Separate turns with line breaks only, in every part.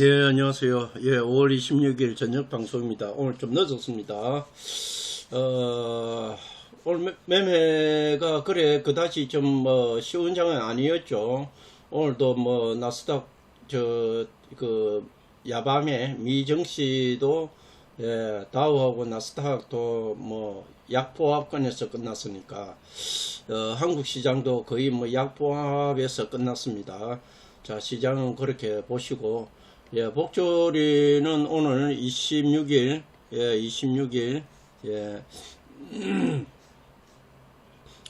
예, 안녕하세요. 예, 5월 26일 저녁 방송입니다. 오늘 좀 늦었습니다. 어, 오늘 매- 매매가 그래, 그다지 좀 뭐 쉬운 장은 아니었죠. 오늘도 뭐 나스닥 저, 그, 야밤에 미정시도 예, 다우하고 나스닥도 뭐 약보합권에서 끝났으니까 어, 한국 시장도 거의 뭐 약보합에서 끝났습니다. 자, 시장은 그렇게 보시고 예, 복조리는 오늘 26일 예, 26일 예.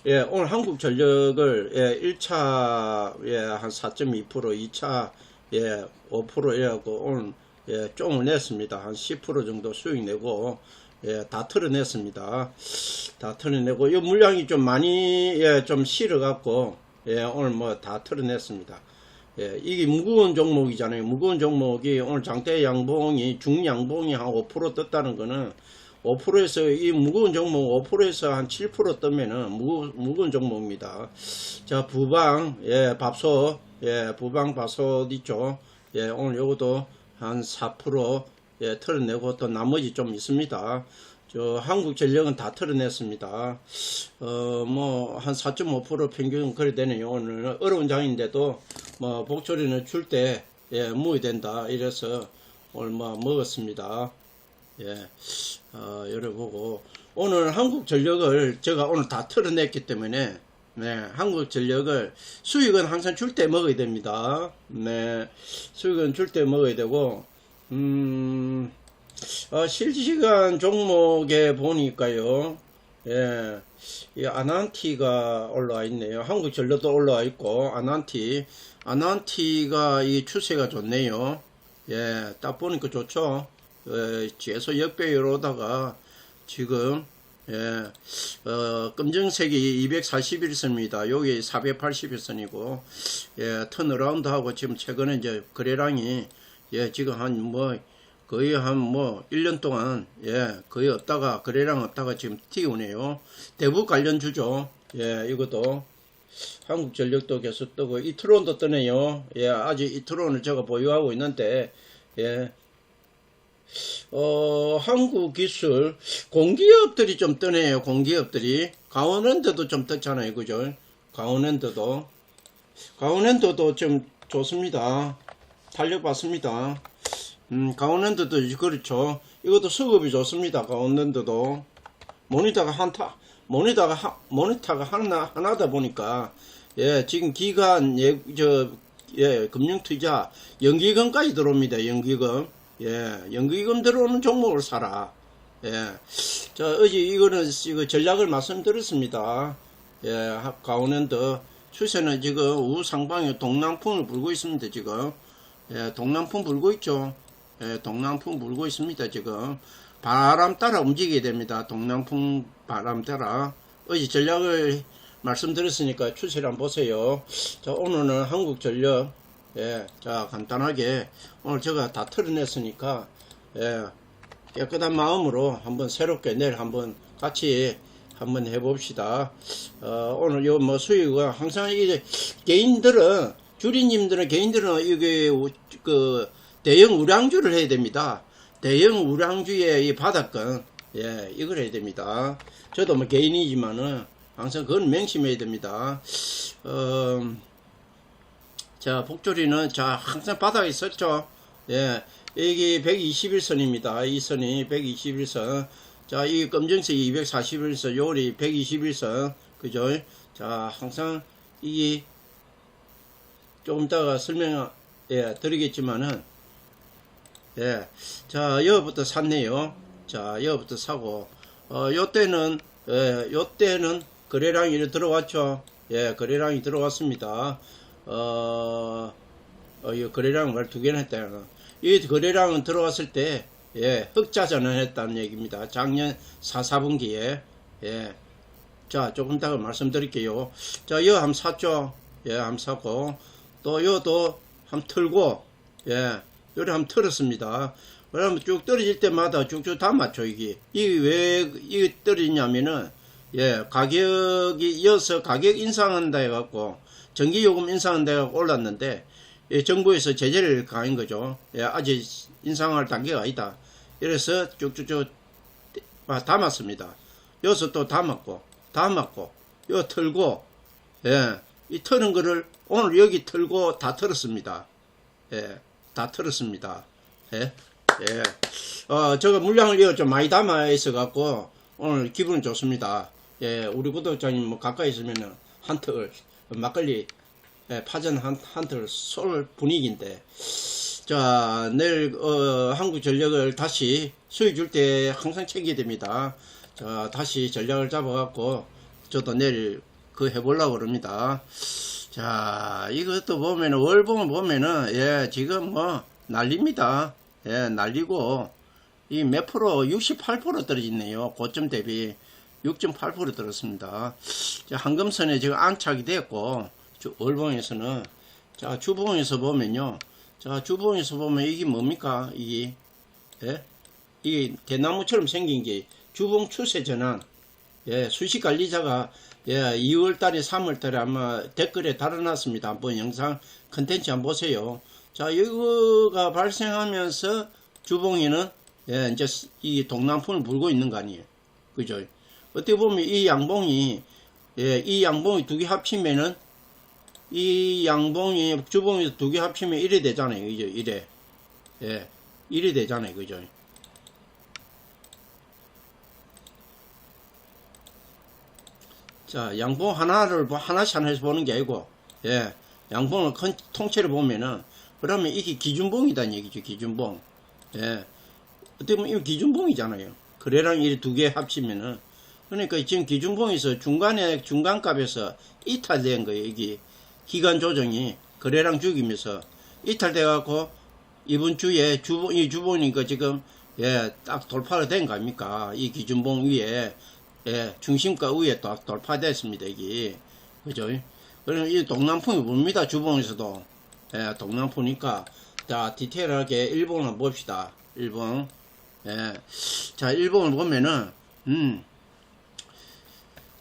예, 오늘 한국 전력을 예, 1차 예, 한 4.2% 2차 예, 5% 해갖고 오늘 예, 좀을 냈습니다. 한 10% 정도 수익 내고 예, 다 털어냈습니다. 다 털어내고 이 물량이 좀 많이 예, 좀 실어 갖고 예, 오늘 뭐 다 털어냈습니다. 예, 이게 무거운 종목이잖아요. 무거운 종목이 오늘 장대 양봉이 중양봉이 한 5% 떴다는 거는 5%에서 이 무거운 종목 5%에서 한 7% 뜨면은 무거, 무거운 종목입니다. 자, 부방, 예, 밥솥, 예, 부방 밥솥 있죠. 예, 오늘 요것도 한 4% 예, 털어내고 또 나머지 좀 있습니다. 저 한국전력은 다 털어냈습니다. 어, 뭐, 한 4.5% 평균 그래 되네요. 오늘 어려운 장인데도 뭐, 복조리는 줄 때, 예, 무이 된다. 이래서 오늘 뭐, 먹었습니다. 예, 어, 열어보고. 오늘 한국전력을 제가 오늘 다 털어냈기 때문에, 네, 한국전력을 수익은 항상 줄 때 먹어야 됩니다. 네, 수익은 줄 때 먹어야 되고, 음, 어, 실시간 종목에 보니까요, 예, 이 아난티가 올라와 있네요. 한국 전력도 올라와 있고, 아난티. 아난티가 이 추세가 좋네요. 예, 딱 보니까 좋죠. 예, 최소 역배율로다가 지금, 예, 어, 검정색이 241선입니다. 여기 481선이고, 예, 턴어라운드 하고 지금 최근에 이제 거래량이, 예, 지금 한 뭐, 거의 한 뭐 1년 동안 예 거의 없다가 거래량 없다가 지금 튀어오네요. 대북 관련 주죠. 예 이것도 한국전력도 계속 뜨고 이트론도 뜨네요. 예 아직 이트론을 제가 보유하고 있는데 예. 어, 한국 기술, 공기업들이 좀 뜨네요, 공기업들이. 강원랜드도 좀 떴잖아요, 그죠? 강원랜드도. 강원랜드도 좀 좋습니다. 탄력 받습니다. 음, 강원랜드도 그렇죠. 이것도 수급이 좋습니다. 강원랜드도 모니터가 한타, 모니터가 하, 모니터가 하나 하나다 보니까 예 지금 기간 예저 예 금융투자 연기금까지 들어옵니다. 연기금 예 연기금 들어오는 종목을 사라. 예저 어제 이거는 이거 전략을 말씀드렸습니다. 예 강원랜드 추세는 지금 우상방에 동남풍을 불고 있습니다. 지금 예 동남풍 불고 있죠. 예, 동남풍 불고 있습니다, 지금. 바람 따라 움직여야 됩니다. 동남풍 바람 따라. 어제 전략을 말씀드렸으니까 추세를 한번 보세요. 자, 오늘은 한국전력, 예, 자, 간단하게, 오늘 제가 다 털어냈으니까, 예, 깨끗한 마음으로 한번 새롭게 내일 한번 같이 한번 해봅시다. 어, 오늘 요 뭐 수익은 항상 이제 개인들은, 주리님들은 개인들은 이게, 그, 대형 우량주를 해야 됩니다. 대형 우량주의 이 바닥권, 예, 이걸 해야 됩니다. 저도 뭐 개인이지만은 항상 그건 명심해야 됩니다. 어, 자, 복조리는 자, 항상 바닥에 있었죠. 예, 여기 121선입니다. 이 선이 121선. 자, 이 검정색이 241선, 요리 121선. 그죠? 자, 항상 이게 조금 이따가 설명, 예, 드리겠지만은, 예. 자, 여부터 샀네요. 자, 여부터 사고, 어, 요 때는, 예, 요 때는 거래량이 들어왔죠. 예, 거래량이 들어왔습니다. 어, 어, 이 거래량 말 두 개나 했다. 이 거래량은 들어왔을 때, 예, 흑자 전환했다는 얘기입니다. 작년 4, 4분기에, 예. 자, 조금 이따가 말씀드릴게요. 자, 여 함 샀죠. 예, 함 사고, 또 여도 함 틀고, 예. 요리 한번 틀었습니다. 그러면 쭉 떨어질 때마다 쭉쭉 다 맞춰, 이게. 이게 왜, 이게 떨어지냐면은, 예, 가격이 이어서 가격 인상한다 해갖고, 전기요금 인상한다 해갖고 올랐는데, 예, 정부에서 제재를 가한 거죠. 예, 아직 인상할 단계가 아니다. 이래서 쭉쭉쭉 아, 담았습니다. 여기서 또 담았고, 담았고, 요 털고, 예, 이 터는 거를 오늘 여기 털고 다 털었습니다. 예, 다 털었습니다. 예, 예. 어, 저거 물량을 이거 좀 많이 담아 있어갖고, 오늘 기분 좋습니다. 예, 우리 구독자님 뭐 가까이 있으면은 한 털, 막걸리, 예, 파전 한, 한털 쏠 분위기인데, 자, 내일, 어, 한국전력을 다시 수익 줄 때 항상 챙겨야 됩니다. 자, 다시 전략을 잡아갖고, 저도 내일 그 해보려고 그럽니다. 자, 이것도 보면은, 월봉을 보면은, 예, 지금 뭐, 난립니다. 예, 난리고, 이 몇 프로, 68% 떨어졌네요. 고점 대비 6.8% 떨어졌습니다. 자, 한금선에 지금 안착이 됐고, 주- 월봉에서는, 자, 주봉에서 보면요. 자, 주봉에서 보면 이게 뭡니까? 이게, 예? 이게 대나무처럼 생긴 게 주봉 추세 전환. 예, 수식 관리자가 예, 2월 달에 3월 달에 아마 댓글에 달아놨습니다. 한번 영상 컨텐츠 한번 보세요. 자, 이거가 발생하면서 주봉이는 예, 이제 이 동남풍을 불고 있는 거 아니에요. 그죠? 어떻게 보면 이 양봉이 예, 이 양봉이 두 개 합치면은 이 양봉이 주봉이 두 개 합치면 1이 되잖아요. 그죠? 1에. 예. 1이 되잖아요. 그죠? 자, 양봉 하나를 보- 하나씩 하나씩 보는 게 아니고, 예, 양봉을 큰 통째로 보면은, 그러면 이게 기준봉이다는 얘기죠, 기준봉. 예, 어떻게 보면 이거 기준봉이잖아요. 거래량 이두 개 합치면은, 그러니까 지금 기준봉에서 중간에, 중간값에서 이탈된 거예요, 이게. 기간 조정이 거래량 죽이면서 이탈돼갖고, 이번 주에 주봉, 이 주봉이니까 지금, 예, 딱 돌파가 된거 아닙니까? 이 기준봉 위에, 예, 중심가 위에 또 돌파됐습니다, 이게. 그죠? 그럼 이 동남풍이 봅니다, 주봉에서도. 예, 동남풍이니까. 자, 디테일하게 일본을 봅시다. 일본. 예. 자, 일본을 보면은, 음.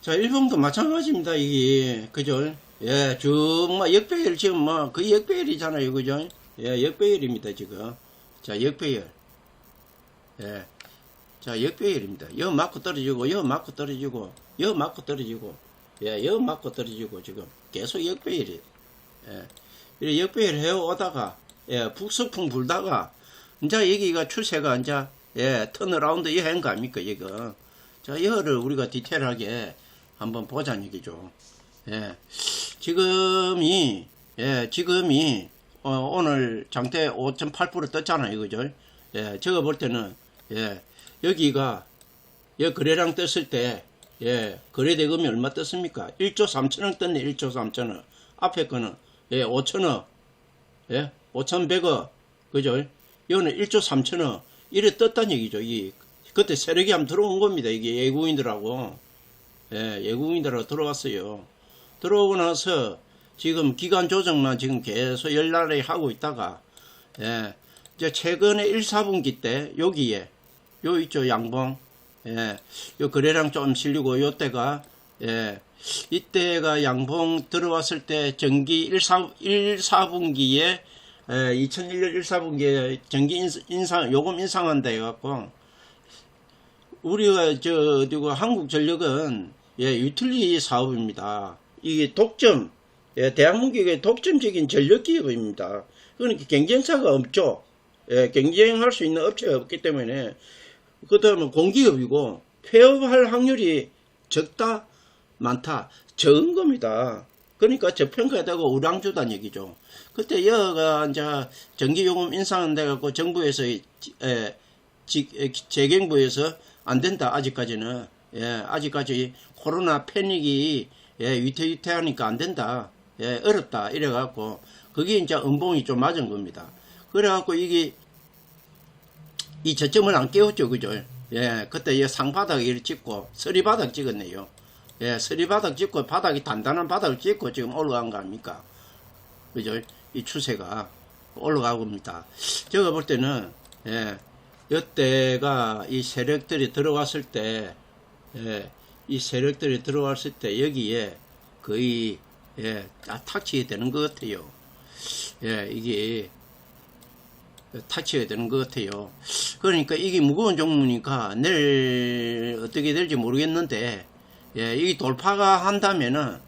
자, 일본도 마찬가지입니다, 이게. 그죠? 예, 정말 역배열 지금 뭐, 거의 역배열이잖아요, 그죠? 예, 역배열입니다, 지금. 자, 역배열. 예. 자, 역배열입니다. 여 맞고 떨어지고, 여 맞고 떨어지고, 여 맞고 떨어지고, 예, 여 맞고 떨어지고, 지금 계속 역배열이. 예. 이래 역배열 해오다가, 예, 북서풍 불다가, 이제 여기가 추세가 이제, 예, 턴어라운드 여행 거 아닙니까, 이거. 자, 여를 우리가 디테일하게 한번 보자는 얘기죠. 예. 지금이, 예, 지금이, 어, 오늘 장대 5.8% 떴잖아요, 그죠? 예, 제가 볼 때는, 예, 여기가, 여 거래량 떴을 때, 예, 거래 대금이 얼마 떴습니까? 1조 3천억 떴네, 1조 3천억. 앞에 거는, 예, 5천억, 예, 5,100억, 그죠? 이거는 1조 3천억. 이래 떴다는 얘기죠, 이. 그때 세력이 한번 들어온 겁니다, 이게 예국인들하고. 예, 예국인들하고 들어왔어요. 들어오고 나서 지금 기간 조정만 지금 계속 열날에 하고 있다가, 예, 이제 최근에 1, 4분기 때 여기에, 요 있죠, 양봉. 예, 요 거래량 좀 실리고 요때가, 예, 이때가 양봉 들어왔을 때 전기 1, 4, 1, 4분기에, 예, 2001년 1, 4분기에 전기 인- 인상, 요금 인상한다 해갖고, 우리가 저 어디고 한국전력은 예 유틸리 사업입니다. 이게 독점 예 대한민국의 독점적인 전력 기업입니다. 그러니까 경쟁사가 없죠. 예 경쟁할 수 있는 업체가 없기 때문에 그 다음에 공기업이고 폐업할 확률이 적다 많다 적은 겁니다. 그러니까 저평가되고 우량주단 얘기죠. 그때 여가 이제 전기요금 인상돼 갖고 정부에서 이- 에, 지- 에, 재경부에서 안 된다 아직까지는 예 아직까지 코로나 패닉이 예 위태위태하니까 안 된다 예 어렵다 이래 갖고 그게 이제 음봉이 좀 맞은 겁니다. 그래 갖고 이게 이 저점을 안 깨웠죠 그죠? 예 그때 이 상바닥 을 찍고 서리바닥 찍었네요. 예 서리바닥 찍고 바닥이 단단한 바닥을 찍고 지금 올라간 거 아닙니까? 그죠? 이 추세가 올라가고 있습니다. 제가 볼 때는, 예, 이때가 이 세력들이 들어왔을 때, 예, 이 세력들이 들어왔을 때 여기에 거의, 예, 다 탁치게 되는 것 같아요. 예, 이게 타치해야 되는 것 같아요. 그러니까 이게 무거운 종목이니까 내일 어떻게 될지 모르겠는데, 예, 이 돌파가 한다면은,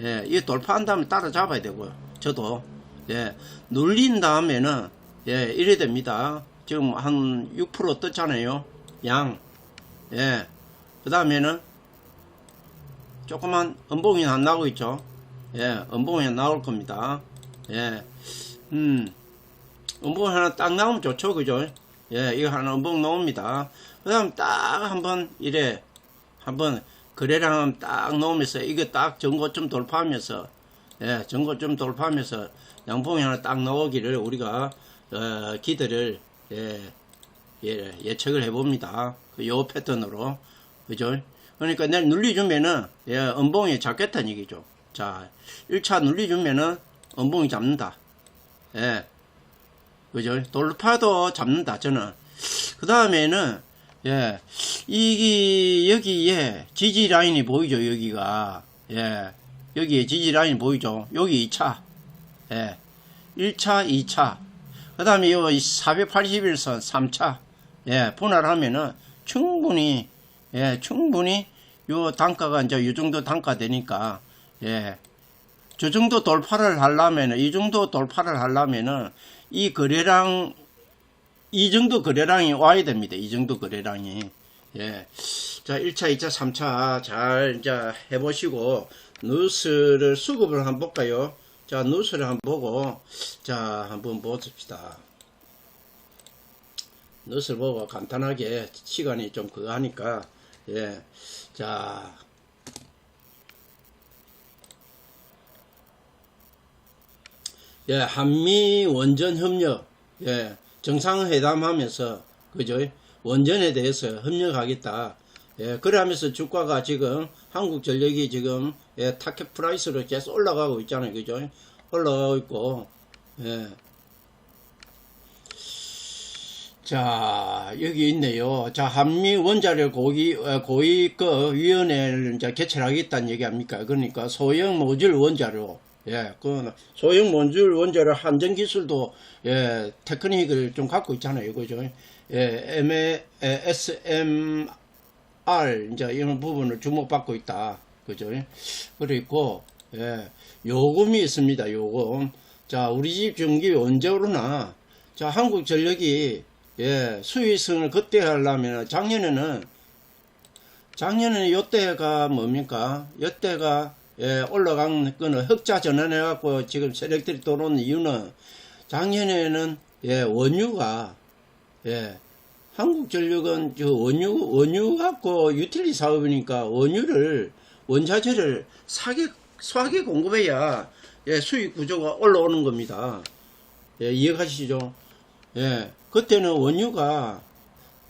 예, 이 돌파한다면 따라잡아야 되고요. 저도, 예, 눌린 다음에는, 예, 이래 됩니다. 지금 한 6% 떴잖아요. 양. 예. 그 다음에는, 조그만 음봉이 안 나오고 있죠. 예, 음봉이 나올 겁니다. 예, 음, 음봉 하나 딱 나오면 좋죠, 그죠? 예, 이거 하나 음봉 나옵니다. 그 다음 딱 한번 이래, 한번 거래량 딱 나오면서 이거 딱 전고점 돌파하면서, 예, 전고점 돌파하면서 양봉이 하나 딱 나오기를 우리가, 어, 기대를, 예, 예, 예측을 해봅니다. 그요 패턴으로. 그죠? 그러니까 내일 눌리주면은, 예, 음봉이 잡겠다는 얘기죠. 자, 1차 눌리주면은, 음봉이 잡는다. 예. 그죠? 돌파도 잡는다, 저는. 그 다음에는, 예, 이기, 여기에 지지 라인이 보이죠, 여기가. 예. 여기에 지지 라인이 보이죠? 여기 2차. 예. 1차, 2차. 그 다음에 요 481선 3차. 예, 분할하면은 충분히, 예, 충분히 요 단가가 이제 이 정도 단가 되니까, 예. 저 정도 돌파를 하려면은, 이 정도 돌파를 하려면은, 이 거래량, 이 정도 거래량이 와야 됩니다. 이 정도 거래량이. 예. 자, 1차, 2차, 3차 잘 이제 해 보시고, 뉴스를 수급을 한번 볼까요? 자, 뉴스를 한번 보고, 자, 한번 보십시다. 뉴스를 보고 간단하게 시간이 좀 그거 하니까, 예. 자, 예, 한미 원전 협력, 예, 정상회담 하면서, 그죠? 원전에 대해서 협력하겠다. 예, 그래 하면서 주가가 지금 한국전력이 지금 예, 타켓 프라이스로 계속 올라가고 있잖아요. 그죠? 올라가고 있고, 예. 자, 여기 있네요. 자, 한미 원자력 고위, 어, 고위급 위원회를 이제 개최하겠다는 얘기 아닙니까? 그러니까 소형 모듈 원자력, 예, 그 소형 모듈 원자력 한정 기술도, 예, 테크닉을 좀 갖고 있잖아요. 그죠? 예, MA, SMR, 이제 이런 부분을 주목받고 있다. 그죠? 그리고, 예, 요금이 있습니다. 요금. 자, 우리 집 전기 언제 오르나? 자, 한국 전력이 예, 수익성을 극대화하려면 작년에는 작년에는 요때가 뭡니까? 요때가 예, 올라간 거는 흑자 전환해 갖고 지금 세력들이 들어오는 이유는 작년에는 예, 원유가 예, 한국전력은 저 원유 원유 갖고 유틸리 사업이니까 원유를 원자재를 사게 싸게 공급해야 예, 수익 구조가 올라오는 겁니다. 예, 이해가시죠? 예, 그때는 원유가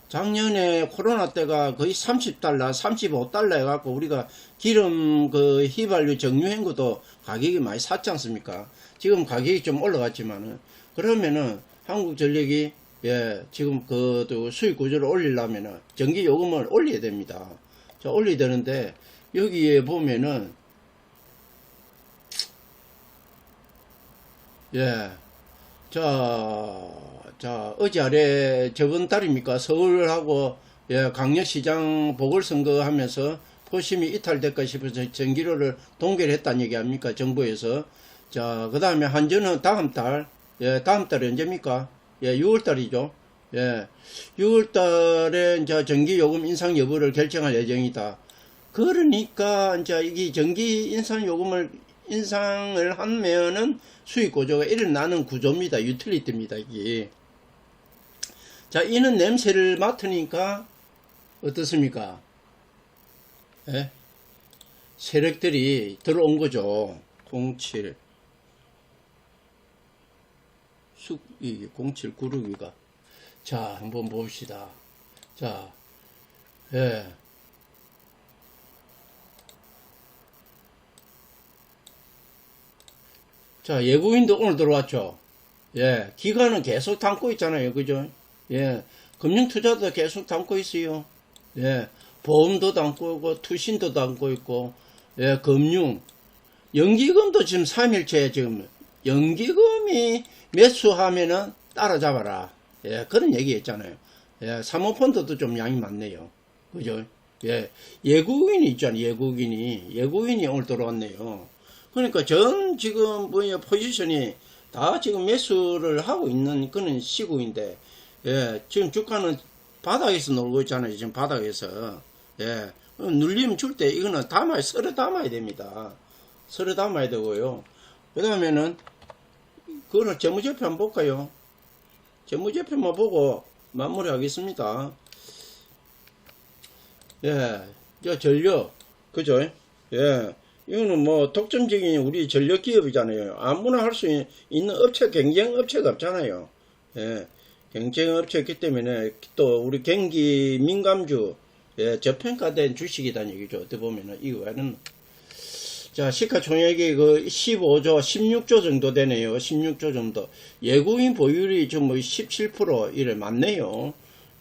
작년에 코로나 때가 거의 30달러, 35달러 해갖고 우리가 기름 그 휘발유 정유행 것도 가격이 많이 샀지 않습니까? 지금 가격이 좀 올라갔지만은 그러면은 한국전력이 예 지금 그 수익 구조를 올리려면은 전기 요금을 올려야 됩니다. 자 올려야 되는데 여기에 보면은 예. 자, 자, 어제 아래 저번 달입니까? 서울하고 예, 강력시장 보궐선거 하면서 포심이 이탈될까 싶어서 전기료를 동결 했다는 얘기 아닙니까? 정부에서. 자, 그 다음에 한전은 다음 달, 예, 다음 달이 언제입니까? 예, 6월 달이죠. 예, 6월 달에 이제 전기요금 인상 여부를 결정할 예정이다. 그러니까 이제 이게 전기 인상 요금을 인상을 하면은 수익 구조가 일어나는 구조입니다. 유틸리티입니다. 이게. 자, 이는 냄새를 맡으니까 어떻습니까? 예? 세력들이 들어온 거죠. 07 숙, 이07 구르기가. 자, 한번 봅시다. 자, 예. 자, 예고인도 오늘 들어왔죠. 예, 기관은 계속 담고 있잖아요. 그죠? 예, 금융투자도 계속 담고 있어요. 예, 보험도 담고 있고, 투신도 담고 있고, 예, 금융, 연기금도 지금 3일째 지금 연기금이 매수하면은 따라잡아라. 예, 그런 얘기 했잖아요. 예, 사모펀드도 좀 양이 많네요. 그죠? 예, 예국인이 있잖아요. 예국인이. 예국인이 오늘 들어왔네요. 그러니까 전 지금 뭐야 포지션이 다 지금 매수를 하고 있는 그런 시국인데, 예, 지금 주가는 바닥에서 놀고 있잖아요. 지금 바닥에서. 예, 눌림 줄 때 이거는 담아야, 썰어 담아야 됩니다. 썰어 담아야 되고요. 그 다음에는, 그거는 재무제표 한번 볼까요? 재무제표만 보고 마무리 하겠습니다. 예, 저 전력, 그죠? 예, 이거는 뭐 독점적인 우리 전력 기업이잖아요. 아무나 할 수 있는 업체, 경쟁 업체가 없잖아요. 예, 경쟁 업체였기 때문에 또 우리 경기 민감주, 예, 저평가된 주식이다는 얘기죠. 어떻게 보면은, 이거는. 자, 시가총액이 그 15조, 16조 정도 되네요. 16조 정도. 예고인 보율이 좀뭐 17% 이래 맞네요.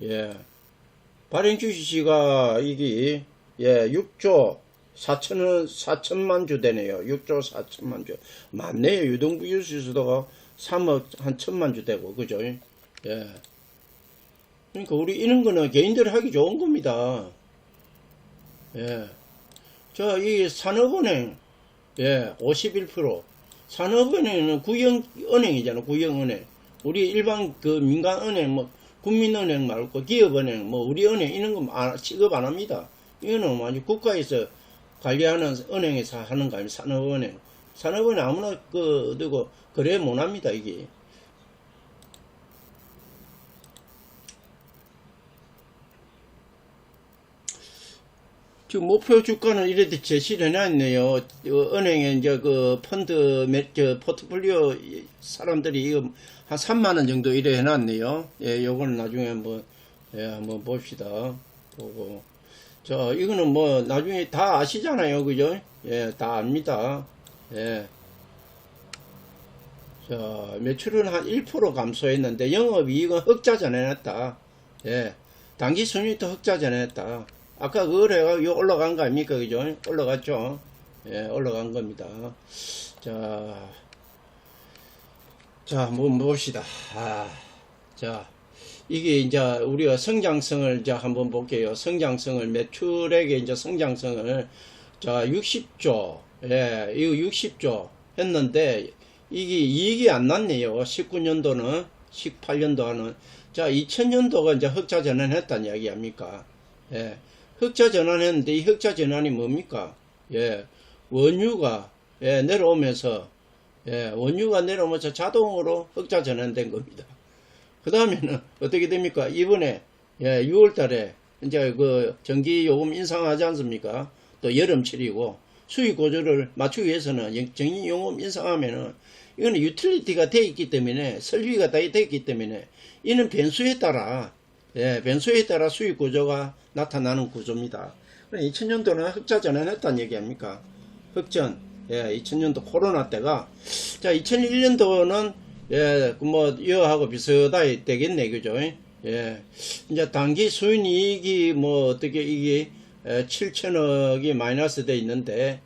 예. 발행 주식시가 이게 예, 6조 4천원 4천만 주 되네요. 6조 4천만 주. 맞네요. 유동부유 지수도가 3억 한 천만 주 되고 그죠? 예. 그러니까 우리 이런 거는 개인들이 하기 좋은 겁니다. 예. 자, 이 산업은행, 예, 51%. 산업은행은 구형은행이잖아, 구형은행. 우리 일반 그 민간은행, 뭐, 국민은행 말고 기업은행, 뭐, 우리은행, 이런 거 안- 취급 안 합니다. 이거는 아주 국가에서 관리하는 은행에서 하는 거 아니면 산업은행. 산업은행 아무나 그, 누구, 거래 못 합니다, 이게. 지금 목표 주가는 이렇게 제시를 해놨네요. 어, 은행에 이제 그 펀드 매- 저 포트폴리오 사람들이 이거 한 3만원 정도 이래 해놨네요. 예, 요거는 나중에 한번, 예, 한번 봅시다. 보고. 자, 이거는 뭐 나중에 다 아시잖아요. 그죠? 예, 다 압니다. 예. 자, 매출은 한 1% 감소했는데 영업이익은 흑자 전해놨다. 예. 단기 순이익도 흑자 전해냈다. 아까 그 거래가 요 올라간 거 아닙니까? 그죠? 올라갔죠? 예, 올라간 겁니다. 자, 자, 뭐, 봅시다. 아, 자, 이게 이제 우리가 성장성을 이제 한번 볼게요. 성장성을, 매출액의 이제 성장성을, 자, 60조, 예, 이거 60조 했는데, 이게 이익이 안 났네요. 19년도는, 18년도는. 자, 2000년도가 이제 흑자 전환했다는 이야기 아닙니까? 예. 흑자 전환했는데 이 흑자 전환이 뭡니까? 예. 원유가 예, 내려오면서 예, 원유가 내려오면서 자동으로 흑자 전환된 겁니다. 그 다음에는 어떻게 됩니까? 이번에 예, 6월 달에 이제 그 전기 요금 인상하지 않습니까? 또 여름철이고 수익 고조를 맞추기 위해서는 영- 전기 요금 인상하면은 이거는 유틸리티가 돼 있기 때문에 설비가 다 돼 있기 때문에 이는 변수에 따라 예, 변수에 따라 수익 구조가 나타나는 구조입니다. 2000년도는 흑자 전환했다는 얘기 아닙니까? 흑전. 예, 2000년도 코로나 때가 자, 2001년도는 예, 그뭐 이어하고 비슷하게 되겠네. 그죠? 예. 이제 단기 수익이익이 뭐 어떻게 이게 7천억이 마이너스 돼 있는데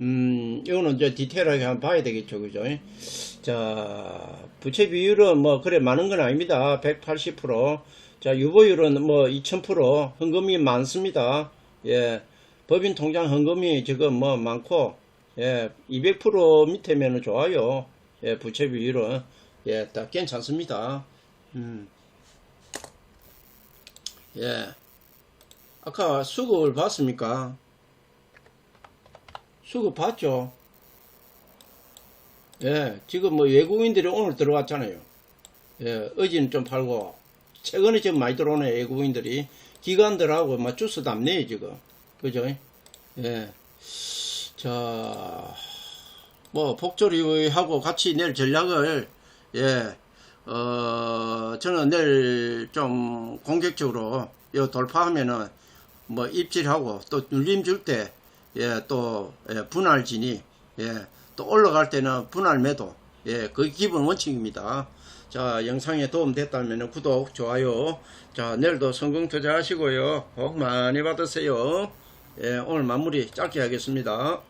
음, 이거는 이제 디테일하게 한번 봐야 되겠죠. 그죠? 자, 부채 비율은 뭐 그래 많은 건 아닙니다. 180%. 자, 유보율은 뭐 2000% 헌금이 많습니다. 예. 법인 통장 헌금이 지금 뭐 많고 예, 200% 밑에면은 좋아요. 예, 부채 비율은 예, 딱 괜찮습니다. 음. 예. 아까 수급을 봤습니까? 수급 봤죠? 예, 지금 뭐 외국인들이 오늘 들어왔잖아요. 예, 어제는 좀 팔고, 최근에 지금 많이 들어오네, 외국인들이. 기관들하고 막 주스 담네요, 지금. 그죠? 예. 자, 뭐, 복조리하고 같이 내일 전략을, 예, 어, 저는 내일 좀 공격적으로, 요 돌파하면은, 뭐, 입질하고, 또 눌림 줄 때, 예, 또, 예, 분할진이, 예, 또 올라갈 때는 분할 매도, 예, 그 기본 원칙입니다. 자, 영상에 도움 됐다면 구독, 좋아요. 자, 내일도 성공 투자하시고요. 복 많이 받으세요. 예, 오늘 마무리 짧게 하겠습니다.